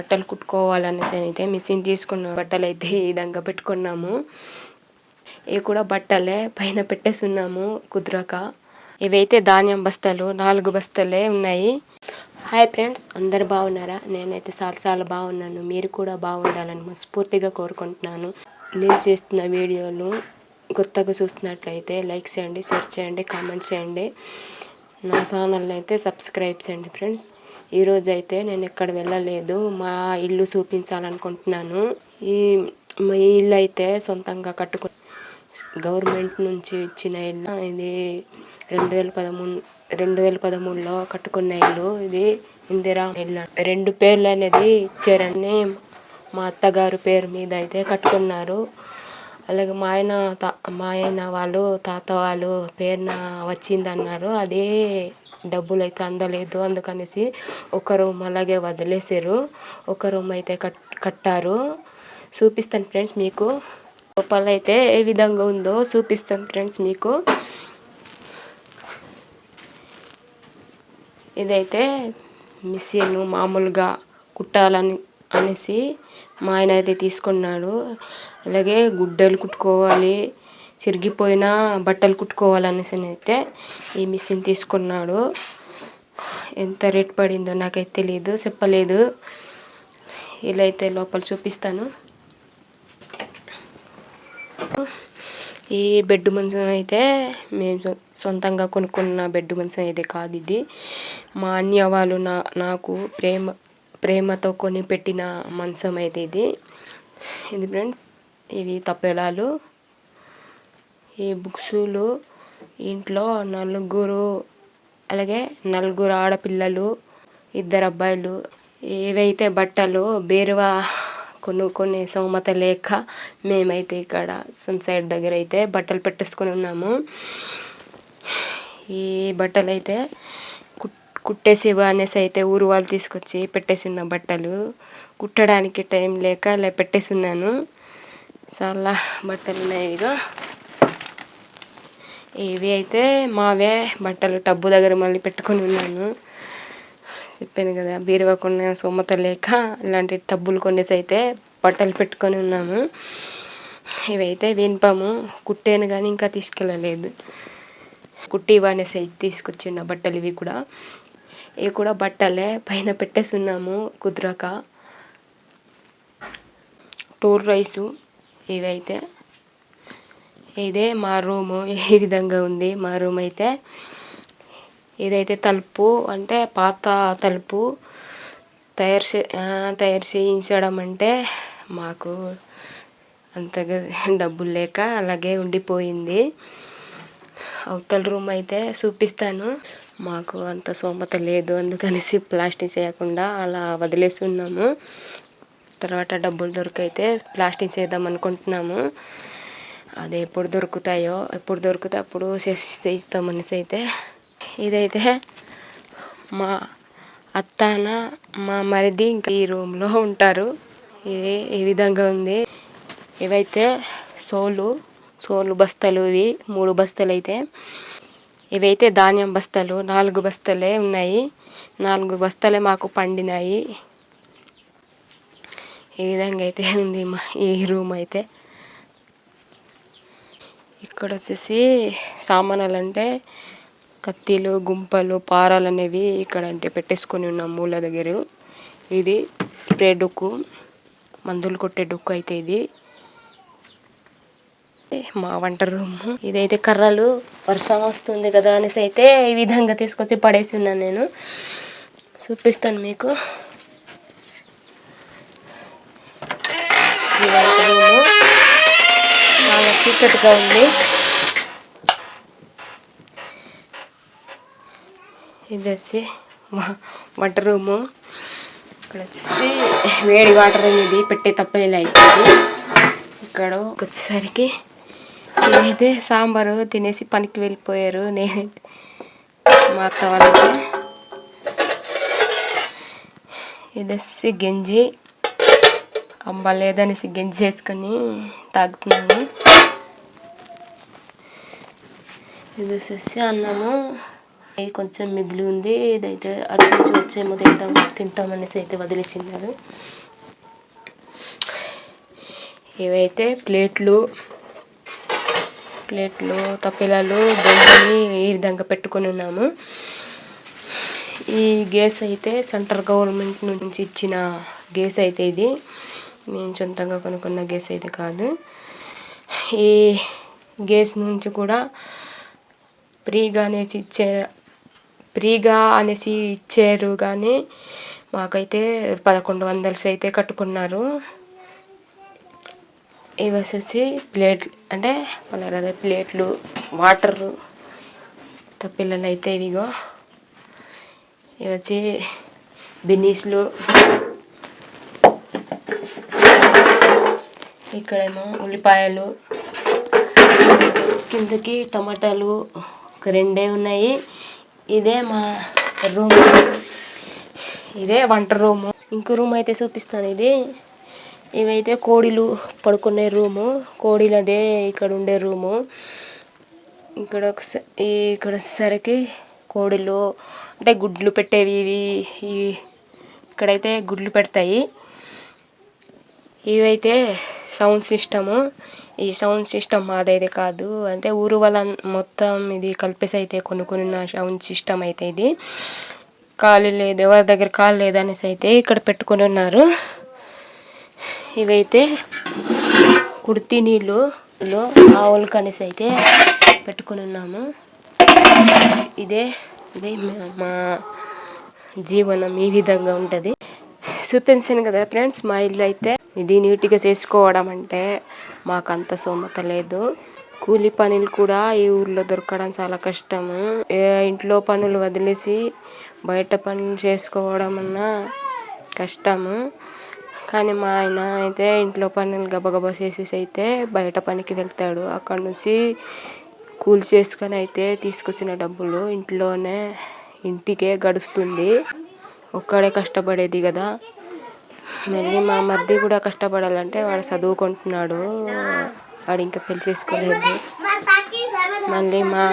బట్టలు కుట్టుకోవాలనేసి అయితే మిషన్ తీసుకున్న బట్టలు అయితే ఈ విధంగా పెట్టుకున్నాము. ఇవి కూడా బట్టలే పైన పెట్టేసి ఉన్నాము కుదరక. ఇవైతే ధాన్యం బస్తాలు నాలుగు బస్తాలే ఉన్నాయి. హాయ్ ఫ్రెండ్స్ అందరు బాగున్నారా? నేనైతే చాలా చాలా బాగున్నాను. మీరు కూడా బాగుండాలని మనస్ఫూర్తిగా కోరుకుంటున్నాను. నేను చేస్తున్న వీడియోలు కొత్తగా చూస్తున్నట్లయితే లైక్ చేయండి షేర్ చేయండి కామెంట్ చేయండి. నా ఛానల్ని అయితే సబ్స్క్రైబ్ చేయండి ఫ్రెండ్స్. ఈరోజు అయితే నేను ఎక్కడ వెళ్ళలేదు. మా ఇల్లు చూపించాలనుకుంటున్నాను. ఈ మా ఇల్లు అయితే సొంతంగా కట్టుకు గవర్నమెంట్ నుంచి ఇచ్చిన ఇల్లు. ఇది రెండు వేల పదమూడు రెండు వేల పదమూడులో కట్టుకున్న ఇల్లు. ఇది ఇందిరా ఇల్లు. రెండు పేర్లు అనేది ఇచ్చారని మా అత్తగారు పేరు మీద అయితే కట్టుకున్నారు. అలాగే మా ఆయన తా మా ఆయన వాళ్ళు తాత వాళ్ళు పేరున వచ్చిందన్నారు. అదే డబ్బులు అయితే అందలేదు అందుకనేసి ఒక రూమ్ అలాగే వదిలేసారు ఒక రూమ్ అయితే కట్ కట్టారు. చూపిస్తాను ఫ్రెండ్స్ మీకు. లోపల అయితే ఏ విధంగా ఉందో చూపిస్తాను ఫ్రెండ్స్ మీకు. ఇదైతే మిషన్ మామూలుగా కుట్టాలని అనేసి మా ఆయన అయితే తీసుకున్నాడు. అలాగే గుడ్డలు కుట్టుకోవాలి చిరిగిపోయిన బట్టలు కుట్టుకోవాలనేసి అయితే ఈ మిషన్ తీసుకున్నాడు. ఎంత రేట్ పడిందో నాకైతే తెలియదు చెప్పలేదు. ఇలా అయితే లోపల చూపిస్తాను. ఈ బెడ్ మంచం అయితే మేము సొంతంగా కొనుక్కున్న బెడ్ మంచం అయితే కాదు ఇది. మా అన్య వాళ్ళు నా నాకు ప్రేమ ప్రేమతో కొని పెట్టిన మంచం అయితే ఇది. ఇది ఫ్రెండ్స్ ఇవి తప్పెలాలు ఈ బుక్సులు ఇంట్లో నలుగురు అలాగే నలుగురు ఆడపిల్లలు ఇద్దరు అబ్బాయిలు ఏవైతే బట్టలు బేరువా కొనుక్కునే సోమత లేక మేమైతే ఇక్కడ సన్సైడ్ దగ్గర అయితే బట్టలు పెట్టేసుకొని ఉన్నాము. ఈ బట్టలు అయితే కుట్టేసేవు అనేసి అయితే ఊరు వాళ్ళు తీసుకొచ్చి పెట్టేసి ఉన్న బట్టలు. కుట్టడానికి టైం లేక ఇలా పెట్టేసి ఉన్నాను చాలా బట్టలు ఉన్నాయి ఇదిగో ఇవి అయితే మావే బట్టలు టబ్బు దగ్గర మళ్ళీ పెట్టుకొని ఉన్నాను. చెప్పాను కదా బీరువా కొన్న సొమ్మత లేక ఇలాంటి టబ్బులు కొనేసి అయితే బట్టలు పెట్టుకొని ఉన్నాము. ఇవైతే వినపాము కుట్టాను కానీ ఇంకా తీసుకెళ్ళలేదు. కుట్టి అనేసి అయితే తీసుకొచ్చిన బట్టలు ఇవి కూడా. ఇవి కూడా బట్టలే పైన పెట్టేసి ఉన్నాము కుదరక టూర్ రైసు ఇవైతే. ఇదే మా రూము ఈ విధంగా ఉంది మా రూమ్ అయితే. ఇదైతే తలుపు అంటే పాత తలుపు తయారు చే తయారు చేయించడం అంటే మాకు అంతగా డబ్బులు లేక అలాగే ఉండిపోయింది. అవతల రూమ్ అయితే చూపిస్తాను. మాకు అంత సోమత లేదు అందుకనేసి ప్లాస్టిక్ చేయకుండా అలా వదిలేసి ఉన్నాము తర్వాత డబ్బులు దొరికైతే ప్లాస్టిక్ చేద్దాం అనుకుంటున్నాము. అది ఎప్పుడు దొరుకుతాయో ఎప్పుడు దొరికితే అప్పుడు చేసి చేయిస్తామనేసి అయితే ఇదైతే మా అత్తాన మా మరిది ఇంకా ఈ రూమ్లో ఉంటారు. ఇది ఈ విధంగా ఉంది. ఇవైతే సోలు. సోలు బస్తాలు ఇవి మూడు బస్తాలు అయితే. ఇవైతే ధాన్యం బస్తాలు నాలుగు బస్తాలే ఉన్నాయి. నాలుగు బస్తాలే మాకు పండినాయి. ఈ విధంగా అయితే ఉంది మా ఈ రూమ్ అయితే. ఇక్కడ వచ్చేసి సామానాలు అంటే కత్తిలు గుంపలు పారాలు అనేవి ఇక్కడ అంటే పెట్టేసుకొని ఉన్నాం మూల దగ్గర. ఇది స్ప్రే డొక్కు మందులు కొట్టే డొక్కు అయితే ఇది. మా వంట రూమ్. ఇదైతే కర్రలు వర్షం వస్తుంది కదా అనేసి అయితే ఈ విధంగా తీసుకొచ్చి పడేసి ఉన్నాను నేను. చూపిస్తాను మీకు. ఇదైతే రూము చాలా సీక్రెట్గా ఉంది. ఇది వచ్చి వంట రూము. ఇక్కడ వచ్చేసి వేడి వాటర్ అనేది పెట్టే తప్పలేదు అవుతుంది ఇక్కడ వచ్చేసరికి ఇదైతే సాంబారు తినేసి పనికి వెళ్ళిపోయారు. నేను మా అత్త వాళ్ళకి ఇది గంజి అమ్మ లేదనేసి గంజి వేసుకొని తాగుతున్నాను ఇది వచ్చేసి అన్నము కొంచెం మిగిలి ఉంది. ఇదైతే అటు నుంచి వచ్చేమో తింటాం తింటాం అనేసి అయితే వదిలేసినారు ఇవైతే ప్లేట్లు. ప్లేట్లు తప్పిలాలు బొమ్మని ఈ విధంగా పెట్టుకుని ఉన్నాము. ఈ గ్యాస్ అయితే సెంట్రల్ గవర్నమెంట్ నుంచి ఇచ్చిన గ్యాస్ అయితే ఇది. మేము సొంతంగా కొనుక్కున్న గ్యాస్ అయితే కాదు. ఈ గ్యాస్ నుంచి కూడా ఫ్రీగా అనేసి ఇచ్చే ఫ్రీగా అనేసి ఇచ్చారు కానీ మాకైతే పదకొండు వందలసి అయితే కట్టుకున్నారు. ఇవి వచ్చేసి ప్లేట్ అంటే మన అదే ప్లేట్లు వాటర్ పిల్లలు అయితే ఇవిగో ఇవి వచ్చి బిన్నీస్లు. ఇక్కడేమో ఉల్లిపాయలు. కిందకి టమాటాలు ఒక రెండే ఉన్నాయి. ఇదే మా రూమ్. ఇదే వంట రూము. ఇంకో రూమ్ అయితే చూపిస్తాను ఇది. ఇవైతే కోడిలు పడుకునే రూము కోడిలు అదే ఇక్కడ ఉండే రూము. ఇక్కడ ఒకసారి ఇక్కడ వచ్చేసరికి కోడిలు అంటే గుడ్లు పెట్టేవి ఇవి ఇక్కడైతే గుడ్లు పెడతాయి. ఇవైతే సౌండ్ సిస్టము. ఈ సౌండ్ సిస్టమ్ మాదైతే కాదు. అంటే ఊరు వాళ్ళ మొత్తం ఇది కలిపేసి అయితే కొనుక్కున్న సౌండ్ సిస్టమ్ అయితే ఇది. ఖాళీ లేదు ఎవరి దగ్గర ఖాళీ లేదనేసి అయితే ఇక్కడ పెట్టుకొని ఉన్నారు. ఇవైతే కుర్తి నీళ్ళు ఆవులు కనేసి అయితే పెట్టుకుని ఉన్నాము. ఇదే ఇదే మా- జీవనం ఈ విధంగా ఉంటుంది. చూపించాను కదా ఫ్రెండ్స్ మా ఇల్లు అయితే ఇది నీట్గా చేసుకోవడం అంటే మాకు అంత సోమత లేదు. కూలి పనులు కూడా ఈ ఊర్లో దొరకడం చాలా కష్టము. ఇంట్లో పనులు వదిలేసి బయట పనులు చేసుకోవడం అన్నా కష్టము. కానీ మా ఆయన అయితే ఇంట్లో పనులు గబగబా చేసేసి అయితే బయట పనికి వెళ్తాడు. అక్కడ నుంచి కూలి చేసుకొని అయితే తీసుకొచ్చిన డబ్బులు ఇంట్లోనే ఇంటికే గడుస్తుంది. ఒక్కడే కష్టపడేది కదా. మళ్ళీ మా మరిది కూడా కష్టపడాలంటే వాడు చదువుకుంటున్నాడు. వాడు ఇంకా పెళ్ళి చేసుకోలేదు. మళ్ళీ మా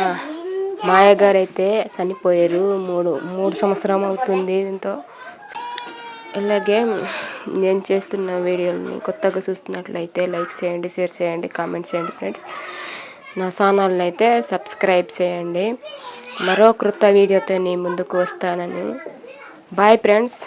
మాయగారు అయితే చనిపోయారు. మూడు మూడు సంవత్సరం అవుతుంది దీంతో. ఇలాగే నేను చేస్తున్న వీడియోని కొత్తగా చూస్తున్నట్లయితే లైక్ చేయండి షేర్ చేయండి కామెంట్ చేయండి ఫ్రెండ్స్. నా ఛానల్ని అయితే సబ్స్క్రైబ్ చేయండి. మరో క్రొత్త వీడియోతో నేను ముందుకు వస్తానని. Bye friends.